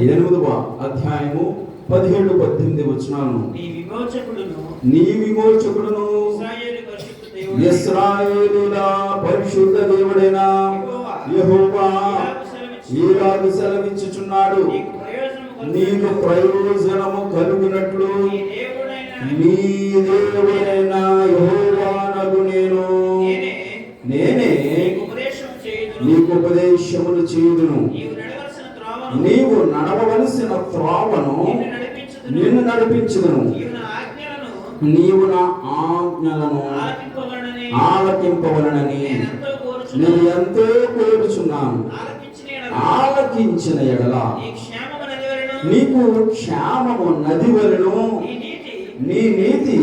ఎనిమిదవ అధ్యాయము పదిహేడు పద్దెనిమిది వచనాలను. నీ విమోచకుడును నీ విమోచకుడును పరిశుద్ధ దేవుడు ఇస్రాయేలుల పరిశుద్ధ దేవుడైన యెహోవా. ఈలాగు సెలవిచ్చుచున్నాడు. నీకు ప్రయోజనము కలుగునట్లు. నీ దేవుడైన యెహోవానగు నేను. నేనే నీకు ఉపదేశములు చేయుదును. నీవు నడవవలసిన త్రోవను నిన్ను నడిపించుదును నీవు నా ఆజ్ఞలను ఆలకింపవలనని నేను ఎంతో కోరుచున్నాను. ఆలకించిన ఎడల నీకు క్షేమము నది వలెను. నీ నీతి నీ నీతి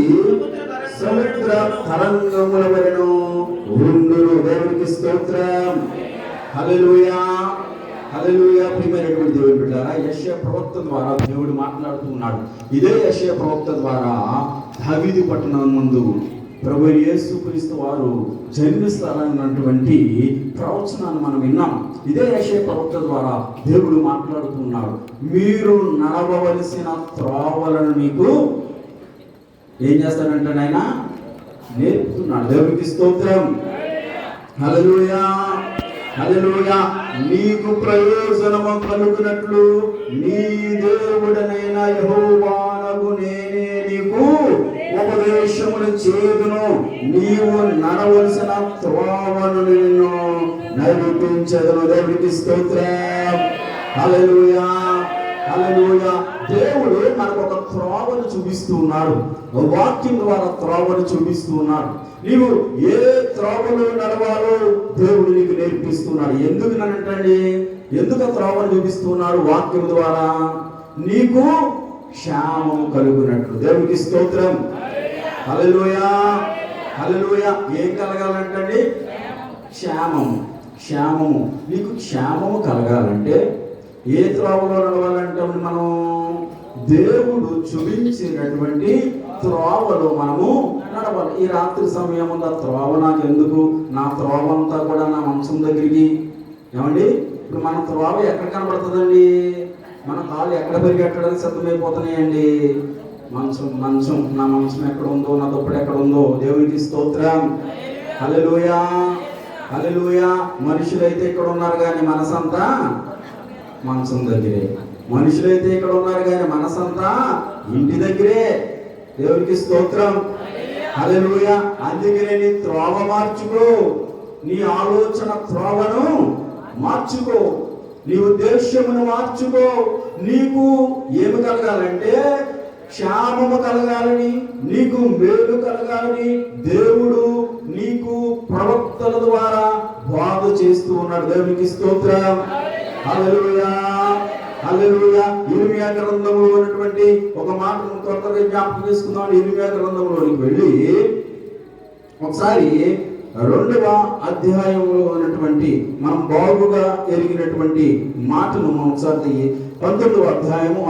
సముద్ర తరంగముల వలెను. ఉండును దేవునికి స్తోత్రం. హల్లెలూయా. హల్లెలూయా. ప్రియమైనటువంటి దేవుని బిడ్డారా యెషయా ప్రవక్త ద్వారా దేవుడు మాట్లాడుతూ ఉన్నాడు. ఇదే యెషయా ప్రవక్త ద్వారా దావీదు పట్టణం ముందు ప్రభు యేసుక్రీస్తు వారు జన్మిస్తారన్నటువంటి ప్రవచనాన్ని మనం విన్నాం. ఇదే యెషయా ప్రవక్త ద్వారా దేవుడు మాట్లాడుతున్నాడు మీరు నడవవలసిన త్రోవలను మీకు ఏం చేస్తాడంటే ఆయన నేర్పుతున్నాడు. దేవుడికి స్తోత్రం. హలలుయా హలలుయా నీకు ప్రయోజనము కలుగునట్లు నీ దేవుడనైన యెహోవానగు నేనే నీకు ఉపదేశములు చేదును. నీవు నడవలసిన త్రోవను నిన్ను నడిపించదును దేవుడికి స్తోత్రం. హల్లెలూయా. హల్లెలూయా. దేవుడు మనకు ఒక త్రోవను చూపిస్తూ ఉన్నాడు వాక్యం ద్వారా త్రోవను చూపిస్తూ ఉన్నాడు నీవు ఏ త్రోవలో నడవాలో దేవుడు నీకు నేర్పిస్తున్నాడు. ఎందుకు నన్నంటండి? ఎందుకు త్రోవను చూపిస్తున్నాడు వాక్యం ద్వారా? నీకు క్షామం కలుగునట్లు. దేవునికి స్తోత్రం. హల్లెలూయా. హల్లెలూయా. ఏం కలగాలంటండి? క్షేమము. క్షేమము. నీకు క్షేమము కలగాలంటే ఏ త్రోవలో నడవాలంటే మనం దేవుడు చూపించినటువంటి త్రోవలో మనము నడవాలి. ఈ రాత్రి సమయంలో త్రోవ నాకు ఎందుకు నా త్రోవ అంతా కూడా నా మంచం దగ్గరికి. ఏమండి? ఇప్పుడు మన త్రోవ ఎక్కడ కనబడుతుందండి? మన కాళ్ళు ఎక్కడ పెరిగెట్టడానికి సిద్ధమైపోతున్నాయండి? మంచం మంచం నా మంచం ఎక్కడ ఉందో నా దుప్పటి ఎక్కడ ఉందో దేవునికి స్తోత్రం. హల్లెలూయా. హల్లెలూయా. మనుషులైతే ఇక్కడ ఉన్నారు కానీ మనసంతా మనసు దగ్గరే. మనుషులైతే ఇక్కడ ఉన్నారు కానీ మనసంతా ఇంటి దగ్గరే. దేవునికి స్తోత్రం. హల్లెలూయా. అందుకనే నీ త్రోవ మార్చుకో. నీ ఆలోచన త్రోవను మార్చుకో. నీ ఉద్దేశ్యమును మార్చుకో. నీకు ఏమి కలగాలంటే క్షేమము కలగాలని నీకు మేలు కలగాలని దేవుడు నీకు ప్రవక్తల ద్వారా బాధ చేస్తూ ఉన్నాడు. దేవునికి స్తోత్రం. ఇర్మియా గ్రంథంలో ఉన్నటువంటి ఒక మాటను త్వరగా జ్ఞాపకం చేసుకుందాం. ఇర్మియా గ్రంథంలోనికి వెళ్ళి ఒకసారి రెండవ అధ్యాయంలో ఉన్నటువంటి మనం బాగుగా ఎరిగినటువంటి మాటను మనం ఒకసారి పంతొమ్మిదవ అధ్యాయము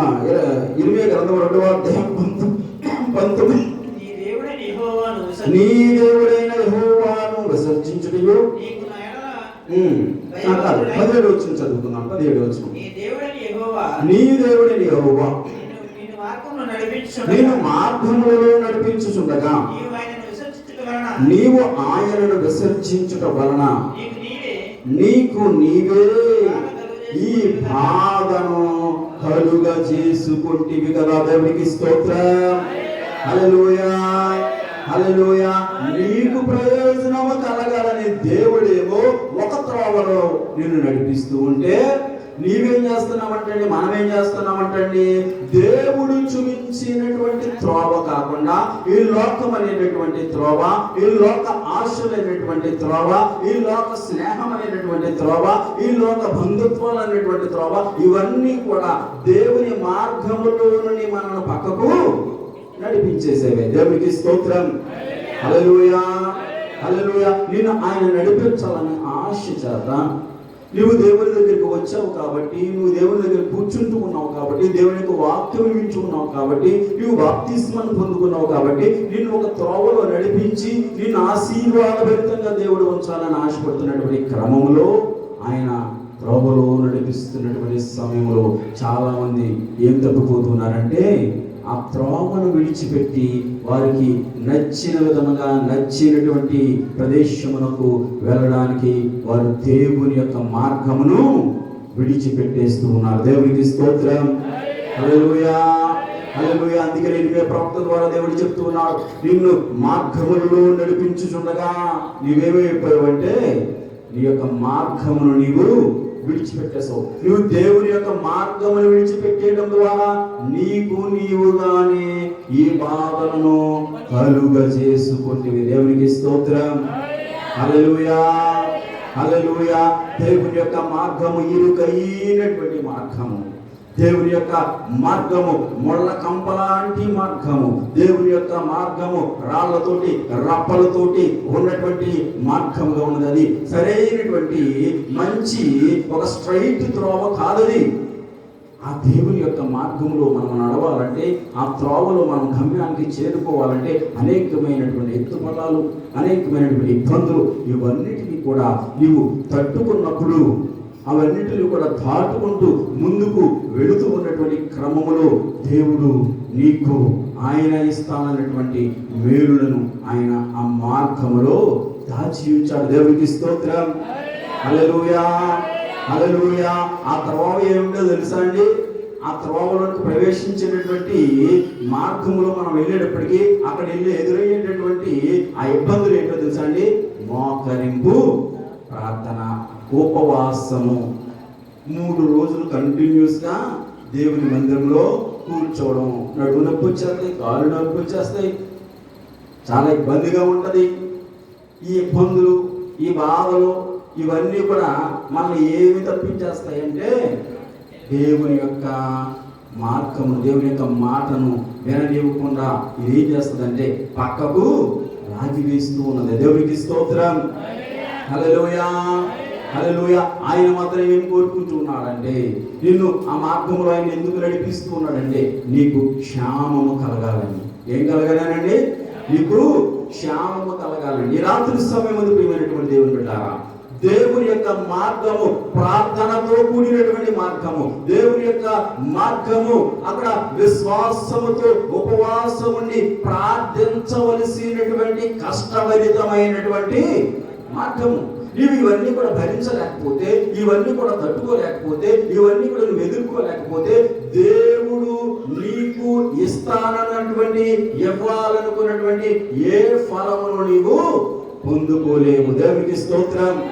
ఇరవై గ్రంథం రెండవ అధ్యాయం పంతొమ్మిది. నీ దేవుడైన యెహోవాను విసర్జించుటయు నీకు నా ఎడల ఉమ్, ఆ కాదు, పదిహేడు వచ్చిన చదువుకుందాం. పదిహేడు వచ్చిన నీ దేవుడైన యెహోవా. నేను మార్గములలో నడిపించుచుండగా. నీవు ఆయనను విసర్జించుట వలన. నీకు నీవే. ఈ బాధను కలుగ చేసుకుంటివి కదా దేవునికి స్తోత్రం. హల్లెలూయా. హల్లెలూయా. నీకు ప్రయోజనము కలగాలని దేవుడేమో త్రోవలో నిన్ను నడిపిస్తూ ఉంటే నీవేం చేస్తున్నామంటండి మనం ఏం చేస్తున్నామంటండి? దేవుడు చూపించినటువంటి త్రోవ కాకుండా ఈ లోకం అనేటటువంటి త్రోవ ఈ లోక ఆశలైనటువంటి త్రోవ ఈ లోక స్నేహం అనేటటువంటి త్రోవ ఈ లోక బంధుత్వాలు అనేటువంటి త్రోవ ఇవన్నీ కూడా దేవుని మార్గములోని మనల్ని పక్కకు నడిపించేసేవే. దేవునికి స్తోత్రం. హల్లెలూయా. హల్లెలూయా. నేను ఆయన నడిపించాలని ఆశ చేత నువ్వు దేవుని దగ్గరికి వచ్చావు కాబట్టి నువ్వు దేవుని దగ్గర కూర్చుంటూ ఉన్నావు కాబట్టి దేవుని యొక్క వాక్యం వింటూ ఉన్నావు కాబట్టి నువ్వు బాప్తిస్మను పొందుకున్నావు కాబట్టి నిన్ను ఒక త్రోవలో నడిపించి నిన్ను ఆశీర్వాదభరితంగా దేవుడు ఉంచాలని ఆశపడుతున్నటువంటి క్రమంలో ఆయన త్రోవలో నడిపిస్తున్నటువంటి సమయంలో చాలామంది ఏం తప్పిపోతున్నారంటే ఆ త్రోవను విడిచిపెట్టి వారికి నచ్చిన విధముగా నచ్చినటువంటి ప్రదేశమునకు వెళ్ళడానికి వారు దేవుని యొక్క మార్గమును విడిచిపెట్టేస్తూ ఉన్నారు. దేవునికి స్తోత్రం. హల్లెలూయా. హల్లెలూయా. అందుకే నేను ప్రవక్త ద్వారా దేవుడు చెప్తున్నాడు నిన్ను మార్గములలో నడిపించుచుండగా నీవేమైపోయావంటే నీ యొక్క మార్గమును నీవు విడిచిపెట్టేసావు నువ్వు దేవుని యొక్క మార్గమును విడిచిపెట్టేయడం ద్వారా నీకు నీవుగానే ఈ బాధలను కలుగ చేసుకుంటే దేవునికి స్తోత్రం. అలలుయా అలలుయా దేవుని యొక్క మార్గము ఇరుకైనటువంటి మార్గము. దేవుని యొక్క మార్గము మొళ్ళ కంపలాంటి మార్గము. దేవుని యొక్క మార్గము రాళ్ళతోటి రప్పలతోటి ఉన్నటువంటి మార్గముగా ఉన్నది సరైనటువంటి మంచి ఒక స్ట్రైట్ త్రోవ కాదది. ఆ దేవుని యొక్క మార్గంలో మనం నడవాలంటే ఆ త్రోవలో మనం గమ్యానికి చేరుకోవాలంటే అనేకమైనటువంటి ఎత్తుపల్లాలు అనేకమైనటువంటి ఇబ్బందులు ఇవన్నిటినీ కూడా నీవు తట్టుకున్నప్పుడు అవన్నిటిని కూడా దాటుకుంటూ ముందుకు వెళుతూ ఉన్నటువంటి క్రమములో దేవుడు నీకు ఆయన ఇస్తానన్నటువంటి మేలులను ఆయన ఆ మార్గములో దాచి ఉంచాడు దేవుడికి స్తోత్రం. అలలుయా అలలుయా ఆ త్రోవ ఏమిటో తెలుసా అండి? ఆ త్రోవలోకి ప్రవేశించేటటువంటి మార్గంలో మనం వెళ్ళేటప్పటికీ అక్కడ వెళ్ళి ఎదురయ్యేటటువంటి ఆ ఇబ్బందులు ఏంటో తెలుసా అండి? మోకరింపు ప్రార్థన ఉపవాసము మూడు రోజులు కంటిన్యూస్గా దేవుని మందిరంలో కూర్చోవడం. నడుము నొప్పి వచ్చేస్తాయి కాళ్ళు నొప్పి వచ్చేస్తాయి. చాలా ఇబ్బందిగా ఉంటది. ఈ ఇబ్బందులు ఈ బాధలు ఇవన్నీ కూడా మనల్ని ఏమి తప్పించేస్తాయంటే దేవుని యొక్క మార్గము దేవుని యొక్క మాటను విననివ్వకుండా ఇది ఏం చేస్తుందంటే పక్కకు లాగి వేస్తూ ఉన్నది. దేవునికి స్తోత్రం. హల్లెలూయా హల్లెలూయా. ఆయన మాత్రం ఏం కోరుకుంటున్నాడంటే నిన్ను ఆ మార్గంలో ఆయన ఎందుకు నడిపిస్తూ నీకు క్షామము కలగాలని. ఏం కలగాలనండి? నీకు క్షామము కలగాలని. ఈ రాత్రి సమయం ప్రియమైనటువంటి దేవుని బిడ్డారా దేవుని యొక్క మార్గము ప్రార్థనతో కూడినటువంటి మార్గము దేవుని యొక్క మార్గము అక్కడ విశ్వాసముతో ఉపవాసముని ప్రార్థించవలసినటువంటి కష్టభరితమైనటువంటి మార్గము. నీవు ఇవన్నీ కూడా భరించలేకపోతే ఇవన్నీ కూడా తట్టుకోలేకపోతే ఇవన్నీ కూడా నువ్వు ఎదుర్కోలేకపోతే దేవుడు నీకు ఇస్తానన్నటువంటి ఇవ్వాలనుకున్నటువంటి ఏ ఫలమును నీవు పొందుకోలేము దేవునికి స్తోత్రం.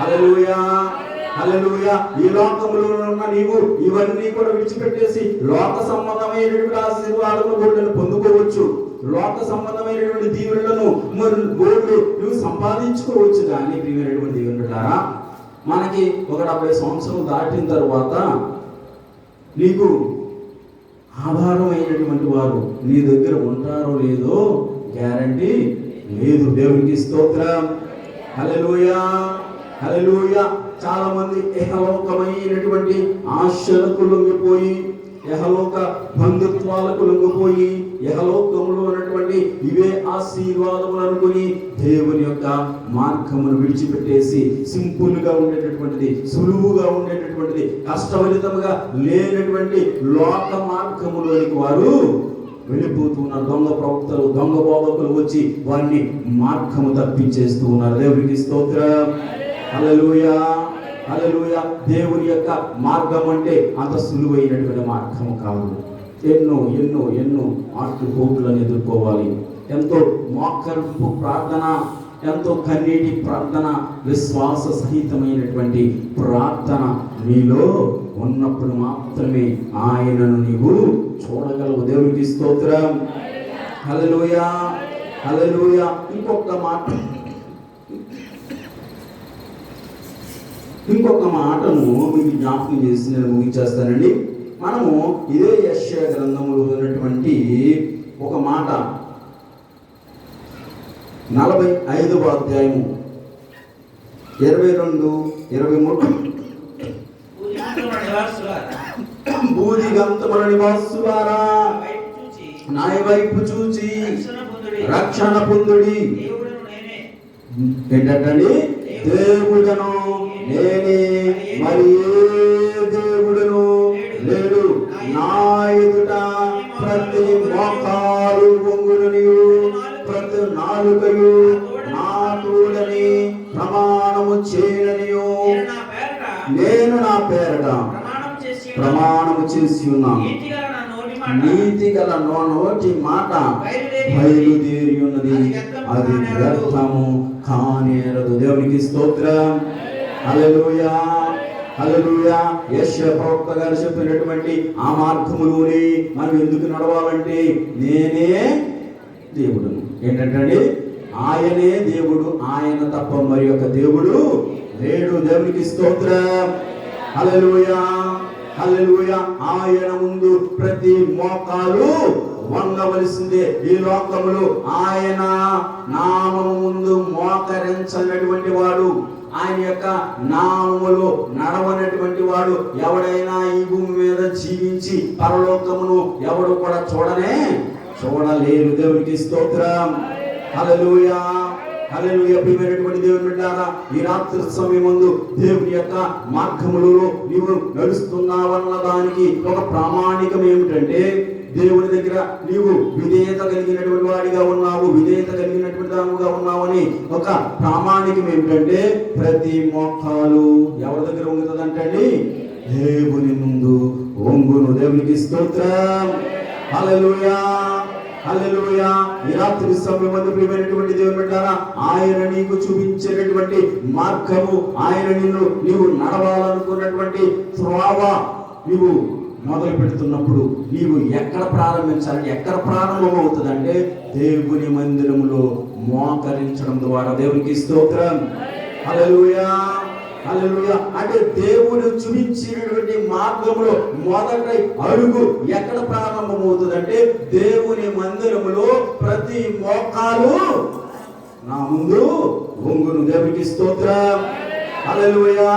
హల్లెలూయా. హల్లెలూయా. ఈ లోకంలో ఉన్న నీవు ఇవన్నీ కూడా విడిచిపెట్టేసి లోక సంబంధమైనటువంటి ఆశీర్వాదము గోళ్ళను పొందుకోవచ్చు. లోక సంబంధమైనటువంటి దీవులను మరి గోల్డ్ నువ్వు సంపాదించుకోవచ్చు కానీ ప్రియమైనటువంటి దేవుని మనకి ఒక డెబ్బై సంవత్సరం దాటిన తర్వాత నీకు ఆధారమైనటువంటి వారు నీ దగ్గర ఉంటారో లేదో గ్యారంటీ లేదు. దేవునికి స్తోత్రం. హల్లెలూయా. హల్లెలూయా. చాలా మంది ఏకలోకమైనటువంటి ఆశలకు లొంగిపోయి యహలోక బంధుత్వాలకు లొంగిపోయి యహలోకంలో ఉన్నటువంటి ఇవే ఆశీర్వాదములు అనుకుని దేవుని యొక్క మార్గమును విడిచిపెట్టేసి సింపుల్గా ఉండేటటువంటిది సులువుగా ఉండేటటువంటిది కష్టభరితముగా లేనటువంటి లోక మార్గములోనికి వారు వెళ్ళిపోతున్నారు. దొంగ ప్రవక్తలు దొంగ బోధకులు వచ్చి వారిని మార్గము తప్పించేస్తూ ఉన్నారు. దేవునికి స్తోత్రం. హల్లెలూయా. హల్లెలూయా. దేవుని యొక్క మార్గం అంటే అంత సులువైనటువంటి మార్గం కాదు. ఎన్నో ఎన్నో ఎన్నో ఆటు కోపులను ఎదుర్కోవాలి. ఎంతో మోకరింపు ప్రార్థన ఎంతో కన్నీటి ప్రార్థన విశ్వాస సహితమైనటువంటి ప్రార్థన నీలో ఉన్నప్పుడు మాత్రమే ఆయనను నీవు చూడగలవు. దేవునికి స్తోత్రం. హల్లెలూయా. హల్లెలూయా. ఇంకొక మాట ఇంకొక మాటను మీకు జ్ఞాపకం చేసి నేను ముగించేస్తానండి. మనము ఇదే యశ్య గ్రంథములో ఉన్నటువంటి ఒక మాట. నలభై ఐదవ అధ్యాయము. ఇరవై రెండు ఇరవై మూడు. భూదిగంతముల నివాసులారా, నా వైపు చూచి. రక్షణ పొందుడి. పొందుడి దేవుడను నేనే మరి దేవుడును? లేడు నా ఎదుట ప్రతి మోకాలు వంగుననియు ప్రతి నాలుకయు నా తోడని ప్రమాణము చేయననియు నేను నా పేరట ప్రమాణము చేసి ఉన్నాను. నీతి గల నో నోటి మాట బయలుదేరి ఉన్నది. అది వ్యర్థము కానేరదు. దేవునికి స్తోత్రం. హల్లెలూయా హల్లెలూయా. యశ్వ ప్రవక్త గారు చెప్పినటువంటి ఆ మార్గములోనే మనం ఎందుకు నడవాలంటే నేనే దేవుడు. ఏంటంటే ఆయనే దేవుడు ఆయన తప్ప మరి యొక్క దేవుడు లేడు. దేవునికి స్తోత్రం. హల్లెలూయా హల్లెలూయా. ఆయన ముందు ప్రతి మోకాలు వంగవలసిందే ఈ లోకములు ఆయన నామము ముందు మోకరించనటువంటి వాడు ఆయన యొక్క నామములో నడవనటువంటి వాడు ఎవడైనా ఈ భూమి మీద జీవించి పరలోకమును ఎవడు కూడా చూడనే చూడలేరు దేవునికి స్తోత్రం. హలలుయా హల్లెలూయా. ప్రియమైనటువంటి దేవుని బిడ్డారా ఈ రాత్రి ముందు దేవుని యొక్క మార్గములలో నీవు నడుస్తున్నావన్న దానికి ఒక ప్రామాణికం ఏమిటంటే దేవుని దగ్గర నీవు విధేయత కలిగినటువంటి వాడిగా ఉన్నావు విధేయత కలిగినటువంటి దానిగా ఉన్నావని ఒక ప్రామాణికం ఏమిటంటే ప్రతి మోకాలు ఎవరి దగ్గర ఉంగుతుందంటండి దేవుని ముందు ఒంగును దేవునికి స్తోత్రం. అలలుయా అల్లెలుయా ఈ రాత్రి సమయమందు ప్రియమైనటువంటి దేవుని పెట్టారా ఆయన నీకు చూపించేటటువంటి మార్గము ఆయన నిన్ను నీవు నడవాలనుకున్నటువంటి త్రోవ నీవు మొదలు పెడుతున్నప్పుడు నీవు ఎక్కడ ప్రారంభించాలి ఎక్కడ ప్రారంభం అవుతుందంటే దేవుని మందిరములో మోకరించడం ద్వారా. దేవునికి స్తోత్రం. అలలుయా అలలుయా అంటే దేవుడు చూపించినటువంటి మార్గంలో మొదట అడుగు ఎక్కడ ప్రారంభమవుతుందంటే దేవుని మందిరములో ప్రతి మోకాలు నా ముందు ఒంగును దేవునికి స్తోత్రం. అలలుయా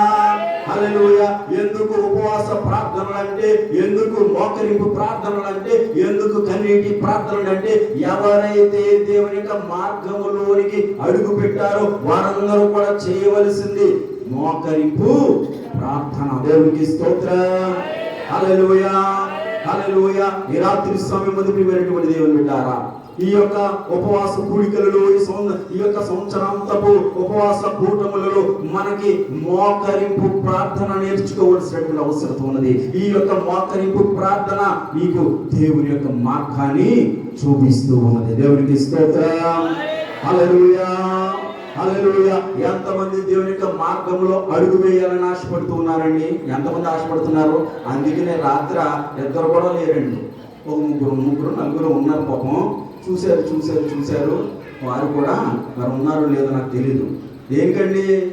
అలలోయ ఎందుకు ఉపవాస ప్రార్థనలు అంటే ఎందుకు మోకరింపు ప్రార్థనలు అంటే ఎందుకు కన్నీటి ప్రార్థనలు అంటే ఎవరైతే దేవుని యొక్క మార్గములోనికి అడుగు పెట్టారో వారందరూ కూడా చేయవలసింది మోకరింపు ప్రార్థన. దేవునికి స్తోత్రం. అలలోయ అలలోయ ఈ రాత్రి సమయం మొదటి దేవుని పెట్టారా ఈ యొక్క ఉపవాస కూడికలలో ఈ ఈ యొక్క సంవత్సరాంతపు ఉపవాస కూటములలో మనకి మోకరింపు ప్రార్థన నేర్చుకోవలసినటువంటి అవసరం ఉన్నది. ఈ యొక్క మోకరింపు ప్రార్థన మీకు దేవుని యొక్క మార్గాన్ని చూపిస్తూ ఉన్నది. దేవునికి స్తోత్రం. హల్లెలూయా. ఎంతమంది దేవుని యొక్క మార్గంలో అడుగు వేయాలని ఆశపడుతూ ఉన్నారండి? ఎంతమంది ఆశపడుతున్నారు? అందుకనే రాత్రి ఇద్దరు కూడా లేరండి. ఒక ముగ్గురు ముగ్గురు నలుగురు ఉన్నారు పాపం. చూశారు చూశారు చూశారు. వారు కూడా మరి ఉన్నారో లేదో నాకు తెలీదు. ఏంటండి?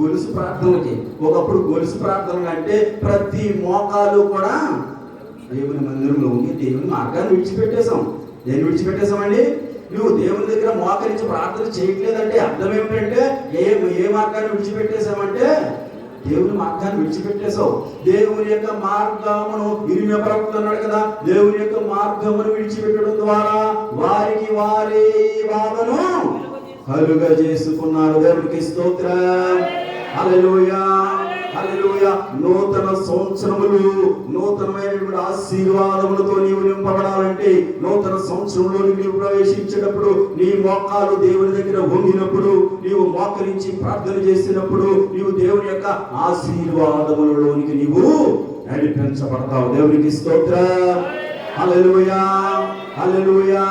గొలుసు ప్రార్థనకి ఒకప్పుడు గొలుసు ప్రార్థనలు అంటే ప్రతి మోకాలు కూడా దేవుని మందిరంలో ఉంది దేవుని మార్గాన్ని విడిచిపెట్టేశాం. దేన్ని విడిచిపెట్టేశామండి? నువ్వు దేవుని దగ్గర మోకరించి ప్రార్థన చేయట్లేదంటే అర్థం ఏమిటంటే ఏ ఏ మార్గాన్ని విడిచిపెట్టేశామంటే దేవుని మార్గాన్ని విడిచిపెట్టేశావు. దేవుని యొక్క మార్గమును ఇరిమియ ప్రవక్త అన్నాడు కదా. దేవుని యొక్క మార్గమును విడిచిపెట్టడం ద్వారా వారికి వారి బాధను కలుగ చేసుకున్నారు దేవునికి స్తోత్రం. హల్లెలూయా. హల్లెలూయా. నూతన సంవత్సరములు నూతనమైనటువంటి ఆశీర్వాదములతో నీవు నింపబడాలంటే నూతన సంవత్సరంలో నీవు ప్రవేశించేటప్పుడు నీ మోకాలు దేవుని దగ్గర వంగినప్పుడు నీవు మోకరించి ప్రార్థన చేసినప్పుడు నీవు దేవుని యొక్క ఆశీర్వాదములలోనికి నీవు నడిపించబడతావు. దేవునికి స్తోత్రం. అలలుయా అలలుయా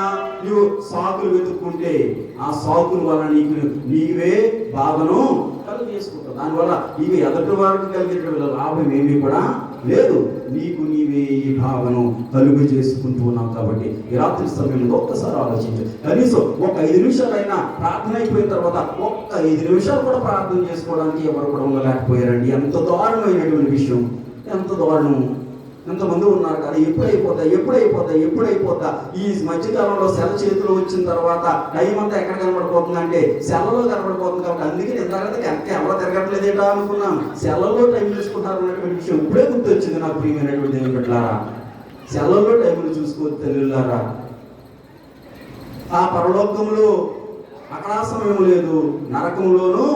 నువ్వు సాకులు వెతుక్కుంటే ఆ సాకుల వల్ల నీకు నీవే బాధను కలుగు చేసుకుంటావు దానివల్ల నీవు ఎదటి వారికి కలిగేటువంటి లాభం ఏమీ కూడా లేదు. నీకు నీవే ఈ భావను కలుగు చేసుకుంటూ ఉన్నావు కాబట్టి ఈ రాత్రి సమయంలో ఒక్కసారి ఆలోచించు. కనీసం ఒక ఐదు నిమిషాలైనా ప్రార్థన అయిపోయిన తర్వాత ఒక్క ఐదు నిమిషాలు కూడా ప్రార్థన చేసుకోవడానికి ఎవరు కూడా ఉండలేకపోయారండి. ఎంత దారుణమైనటువంటి విషయం. ఎంత దారుణం. ఎంతమంది ఉన్నారు కదా ఎప్పుడు అయిపోతా ఎప్పుడు అయిపోతా ఎప్పుడు అయిపోతా ఈ మధ్యకాలంలో సెల చేతిలో వచ్చిన తర్వాత టైం అంతా ఎక్కడ కనబడిపోతుందంటే సెలలో కనబడిపోతుంది కాబట్టి అందుకే ఇంతకంటే వెనక ఎవరో తిరగట్లేదేటా అనుకున్నాం సెలలో టైం చూసుకుంటారు అన్నటువంటి విషయం ఇప్పుడే గుర్తొచ్చింది నాకు ప్రియమైనటువంటి దేవుని పెట్టారా సెలలో టైంలు చూసుకోవచ్చు తెలుగులారా ఆ పరలోకంలో అక్కడ సమయం లేదు నరకంలోనూ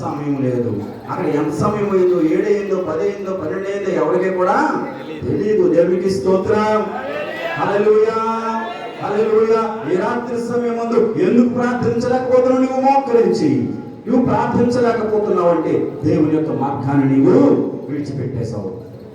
సమయం లేదు. అక్కడ ఎంత సమయం అయిందో ఏడైందో పదైందో పన్నెండైందో ఎవరికి కూడా తెలియదు దేవునికి స్తోత్రం. హల్లెలూయా హల్లెలూయా. ఈ రాత్రి సమయం ముందు ఎందుకు ప్రార్థించలేకపోతున్నావు నువ్వు మోకరించి. నువ్వు ప్రార్థించలేకపోతున్నావు అంటే దేవుని యొక్క మార్గాన్ని నీవు విడిచిపెట్టేశావు.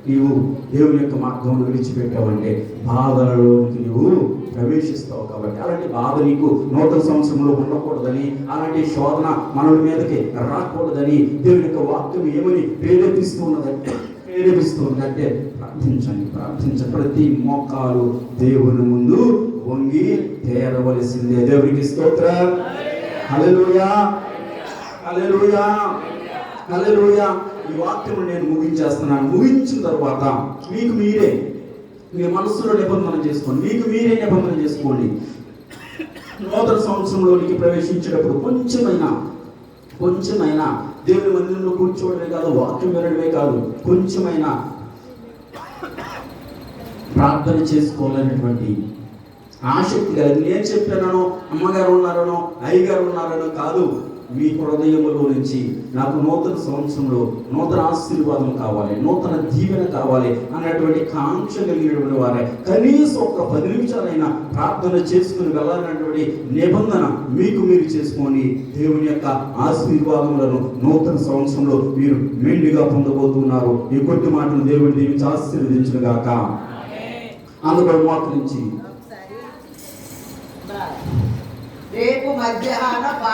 నీవు దేవుని యొక్క మార్గం విడిచిపెట్టావంటే బాధలలోకి నువ్వు ప్రవేశిస్తావు కాబట్టి అలాంటి బాధ నీకు నూతన సంవత్సరంలో ఉండకూడదని అలాంటి శోధన మనల మీదకి రాకూడదని దేవుని యొక్క వాక్యం ఏమని ప్రేరేపిస్తూ ఉన్నదంటే ప్రేరేపిస్తూ ఉన్నదంటే ప్రార్థించండి ప్రార్థించండి. ప్రతి మోకాలు దేవుని ముందు వంగి తేరవలసిందే. దేవునికి స్తోత్రం. హల్లెలూయా. హల్లెలూయా. హల్లెలూయా. ఈ వాక్యం నేను ముగించేస్తున్నాను. ముగించిన తర్వాత మీకు మీరే మీ మనస్సులో నిబంధన చేసుకోండి. మీకు మీరే నిబంధన చేసుకోండి. నూతన సంవత్సరంలోనికి ప్రవేశించేటప్పుడు కొంచెమైనా కొంచెమైనా దేవుని మందిరంలో కూర్చోవడమే కాదు వాక్యం వినడమే కాదు కొంచెమైనా ప్రార్థన చేసుకోవాలనేటువంటి ఆసక్తి కలిగి నేను చెప్పానో అమ్మగారు ఉన్నారనో అయ్యగారు ఉన్నారనో కాదు. మీ హృదయములో నుంచి నాకు నూతన సంవత్సరంలో నూతన ఆశీర్వాదం కావాలి నూతన దీవెన కావాలి అన్నటువంటి కాంక్ష కలిగినటువంటి వారే. కనీసం ఒక పది నిమిషాలైనా ప్రార్థన చేసుకుని వెళ్ళాలన్నటువంటి నిబంధన మీకు మీరు చేసుకొని దేవుని యొక్క ఆశీర్వాదములను నూతన సంవత్సరంలో మీరు మెండుగా పొందబోతున్నారు. ఈ కొద్ది మాటలు దేవుడి దీవించి ఆశీర్వదించిన గాక అందులో నుంచి రేపు మధ్యాహ్నం